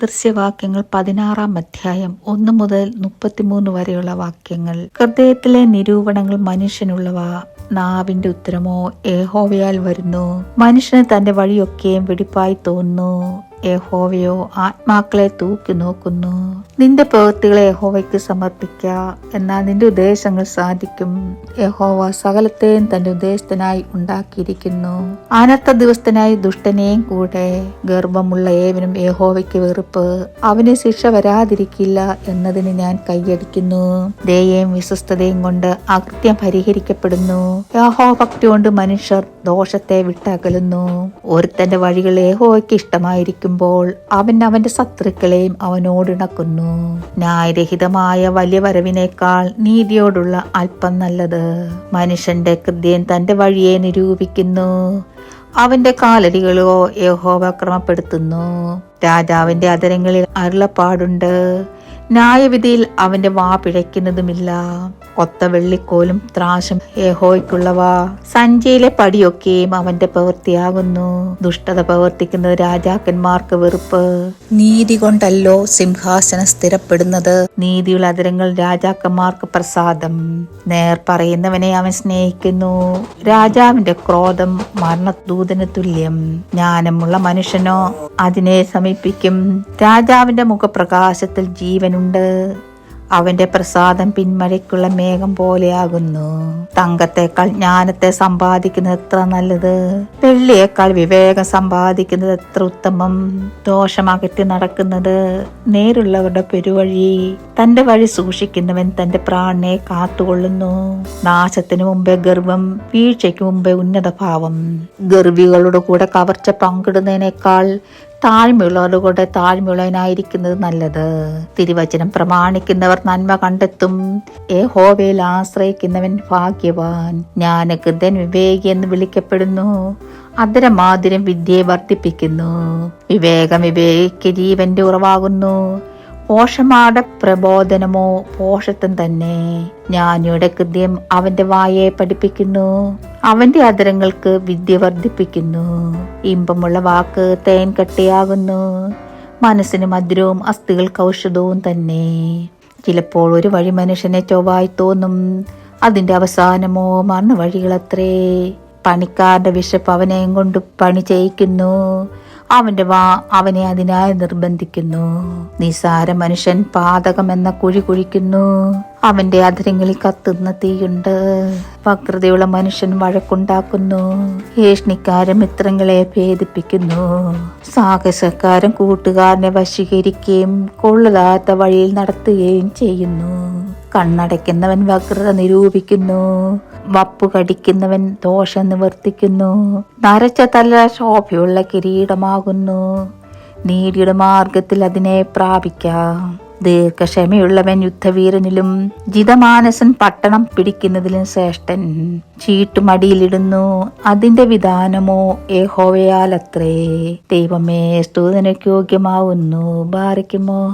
സാദൃശ്യവാക്യങ്ങൾ പതിനാറാം അധ്യായം ഒന്ന് മുതൽ മുപ്പത്തിമൂന്ന് വരെയുള്ള വാക്യങ്ങൾ. ഹൃദയത്തിലെ നിരൂപണങ്ങൾ മനുഷ്യനുള്ളവ നാവിന്റെ ഉത്തരമോ ഏഹോവയാൽ വരുന്നു. മനുഷ്യന് തന്റെ വഴിയൊക്കെയും വെടിപ്പായി തോന്നുന്നു. യഹോവയോ ആത്മാക്കളെ തൂക്കി നോക്കുന്നു. നിന്റെ പ്രവൃത്തികളെ യഹോവയ്ക്ക് സമർപ്പിക്കുക എന്നാൽ നിന്റെ ഉദ്ദേശങ്ങൾ സാധിക്കും. യഹോവ സകലത്തെയും തന്റെ ഉദ്ദേശത്തിനായി ഉണ്ടാക്കിയിരിക്കുന്നു. അനർത്ഥ ദിവസത്തിനായി ദുഷ്ടനെയും കൂടെ ഗർഭമുള്ള ഏവനും യഹോവയ്ക്ക് വെറുപ്പ്. അവന് ശിക്ഷ വരാതിരിക്കില്ല എന്നതിന് ഞാൻ കൈയടിക്കുന്നു. ദയയും വിശ്വസ്തതയും കൊണ്ട് അകൃത്യം പരിഹരിക്കപ്പെടുന്നു. യഹോഭക്തി കൊണ്ട് മനുഷ്യർ ദോഷത്തെ വിട്ടകലുന്നു. ഒരുത്തന്റെ വഴികൾ യഹോവയ്ക്ക് ഇഷ്ടമായിരിക്കുമ്പോൾ അവൻ അവന്റെ ശത്രുക്കളെയും അവനോടിണക്കുന്നു ന്യായരഹിതമായ വലിയ വരവിനേക്കാൾ നീതിയോടുള്ള അല്പം നല്ലത്. മനുഷ്യന്റെ കൃത്യം തന്റെ വഴിയെ നിരൂപിക്കുന്നു. അവന്റെ കാലടികളോ യഹോവ ക്രമപ്പെടുത്തുന്നു. രാജാവിന്റെ അതരങ്ങളിൽ അരുളപ്പാടുണ്ട്. ന്യായവിധിയിൽ അവന്റെ വാ പിഴയ്ക്കുന്നതുമില്ല. കൊത്ത വെള്ളിക്കോലും ത്രാശം ഏഹോയ്ക്കുള്ളവ സഞ്ചയിലെ പടിയൊക്കെയും അവന്റെ പ്രവൃത്തിയാകുന്നു. ദുഷ്ടത പ്രവർത്തിക്കുന്നത് രാജാക്കന്മാർക്ക് വെറുപ്പ്. നീതി കൊണ്ടല്ലോ സിംഹാസനം സ്ഥിരപ്പെടുന്നത്. നീതിയുള്ള അതിരങ്ങൾ രാജാക്കന്മാർക്ക് പ്രസാദം. നേർ പറയുന്നവനെ അവൻ സ്നേഹിക്കുന്നു. രാജാവിന്റെ ക്രോധം മരണദൂതന് തുല്യം. ജ്ഞാനമുള്ള മനുഷ്യനോ അതിനെ സമീപിക്കും. രാജാവിന്റെ മുഖപ്രകാശത്തിൽ ജീവനുണ്ട് അവന്റെ പ്രസാദം പിന്മഴയ്ക്കുള്ള മേഘം പോലെയാകുന്നു. തങ്കത്തെക്കാൾ ജ്ഞാനത്തെ സമ്പാദിക്കുന്നത് എത്ര നല്ലത്? വെള്ളിയേക്കാൾ വിവേകം സമ്പാദിക്കുന്നത് എത്ര ഉത്തമം? ദോഷമകറ്റി നടക്കുന്നത് നേരുള്ളവരുടെ പെരുവഴി. തന്റെ വഴി സൂക്ഷിക്കുന്നവൻ തന്റെ പ്രാണനെ കാത്തുകൊള്ളുന്നു. നാശത്തിനു മുമ്പേ ഗർവം വീഴ്ചയ്ക്ക് മുമ്പേ ഉന്നത ഭാവം ഗർവികളുടെ കൂടെ കവർച്ച പങ്കിടുന്നതിനേക്കാൾ താഴ്മയുള്ളവരുടെ കൂടെ താഴ്മയുള്ളവനായിരിക്കുന്നത് നല്ലത്. തിരുവചനം പ്രമാണിക്കുന്നവർ നന്മ കണ്ടെത്തും. ഏ ഹോവയിൽ ആശ്രയിക്കുന്നവൻ ഭാഗ്യവാൻ. ജ്ഞാനകൃതൻ വിവേകി എന്ന് വിളിക്കപ്പെടുന്നു. അതരമാതിരം വിദ്യയെ വർദ്ധിപ്പിക്കുന്നു. വിവേകം വിവേകിക്ക് ജീവന്റെ ഉറവാകുന്നു. പോഷമാടെ പ്രബോധനമോ പോഷത്വം തന്നെ. ജ്ഞാനിയുടെ കൃത്യം അവന്റെ വായെ പഠിപ്പിക്കുന്നു. അവന്റെ അധരങ്ങൾക്ക് വിദ്യ വർദ്ധിപ്പിക്കുന്നു. ഇമ്പമുള്ള വാക്ക് തേൻ കട്ടിയാകുന്നു. മനസ്സിന് മധുരവും അസ്ഥികൾക്ക് ഔഷധവും തന്നെ. ചിലപ്പോൾ ഒരു വഴി മനുഷ്യനെ ചൊവ്വായി തോന്നും. അതിന്റെ അവസാനമോ മറന്ന വഴികളത്രേ. പണിക്കാരുടെ വിശപ്പ് അവനെ കൊണ്ട് പണി ചെയ്യിക്കുന്നു. അവന്റെ വാ അവനെ അതിനായി നിർബന്ധിക്കുന്നു. നിസാര മനുഷ്യൻ പാതകം എന്ന കുഴി കുഴിക്കുന്നു. അവന്റെ അധരങ്ങളിൽ കത്തുന്ന തീയുണ്ട്. വക്രതയുള്ള മനുഷ്യൻ വഴക്കുണ്ടാക്കുന്നു. ഏഷ്ണിക്കാരൻ മിത്രങ്ങളെ ഭേദിപ്പിക്കുന്നു. സാഹസക്കാരൻ കൂട്ടുകാരനെ വശീകരിക്കുകയും കൊള്ളതാത്ത വഴിയിൽ നടത്തുകയും ചെയ്യുന്നു. കണ്ണടയ്ക്കുന്നവൻ വക്രത നിരൂപിക്കുന്നു. വപ്പു കടിക്കുന്നവൻ ദോഷം നിവർത്തിക്കുന്നു. നരച്ച തല ശോഭയുള്ള കിരീടമാകുന്നു. നീടിയുടെ മാർഗത്തിൽ അതിനെ പ്രാപിക്കാം. ദീർഘക്ഷമയുള്ളവൻ യുദ്ധവീരനിലും ജിതമാനസൻ പട്ടണം പിടിക്കുന്നതിലും ശ്രേഷ്ഠൻ. ചീട്ടുമടിയിലിടുന്നു അതിന്റെ വിധാനമോ ഏഹോവയാലത്രേ ദൈവമേ സ്തുതനയ്ക്ക് യോഗ്യമാവുന്നു. ബാറിക്കുമോ